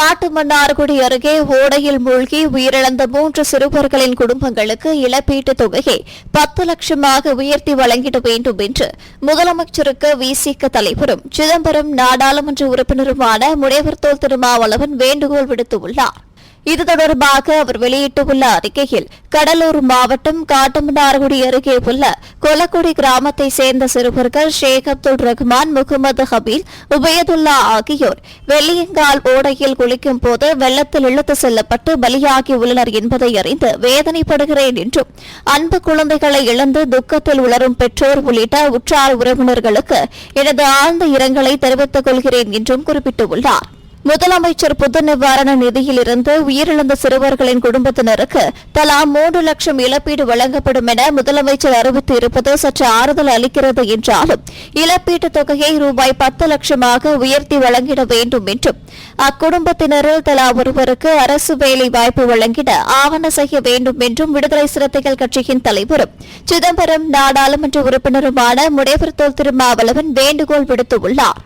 காட்டுமன்னார்குடி அருகே ஓடையில் மூழ்கி உயிரிழந்த மூன்று சிறுவர்களின் குடும்பங்களுக்கு இழப்பீட்டுத் தொகையை பத்து லட்சமாக உயர்த்தி வழங்கிட வேண்டும் என்று முதலமைச்சருக்கு விசிக தலைவரும் சிதம்பரம் நாடாளுமன்ற உறுப்பினருமான முனைவர் தோல் திருமாவளவன் வேண்டுகோள் விடுத்துள்ளாா் இது தொடர்பாக அவர் வெளியிட்டுள்ள அறிக்கையில் கடலூர் மாவட்டம் காட்டுமன்னார்குடி அருகே உள்ள கொலக்குடி கிராமத்தை சேர்ந்த சிறுவர்கள் ஷேக் அப்துல் ரஹ்மான் முகமது ஹபீல் உபயதுல்லா ஆகியோர் வெள்ளியங்கால் ஓடையில் குளிக்கும் போது வெள்ளத்தில் இழுத்து செல்லப்பட்டு பலியாகியுள்ளனர் என்பதை அறிந்து வேதனைப்படுகிறேன் என்றும் அன்பு குழந்தைகளை இழந்து துக்கத்தில் உளரும் பெற்றோர் உள்ளிட்ட உற்றார் உறவினர்களுக்கு எனது ஆழ்ந்த இரங்கலை தெரிவித்துக் கொள்கிறேன் என்றும் குறிப்பிட்டுள்ளார். முதலமைச்சர் பொது நிவாரண நிதியிலிருந்து உயிரிழந்த சிறுவர்களின் குடும்பத்தினருக்கு தலா மூன்று லட்சம் இழப்பீடு வழங்கப்படும் என முதலமைச்சர் அறிவித்து இருப்பது சற்று ஆறுதல் அளிக்கிறது என்றாலும் இழப்பீட்டுத் தொகையை ரூபாய் பத்து லட்சமாக உயர்த்தி வழங்கிட வேண்டும் என்றும் அக்குடும்பத்தினரில் தலா ஒருவருக்கு அரசு வேலை வாய்ப்பு வழங்கிட ஆவண செய்ய வேண்டும் என்றும் விடுதலை சிறுத்தைகள் கட்சியின் தலைவரும் சிதம்பரம் நாடாளுமன்ற உறுப்பினருமான முனைவர் தொல் திருமாவளவன் வேண்டுகோள் விடுத்துள்ளாா்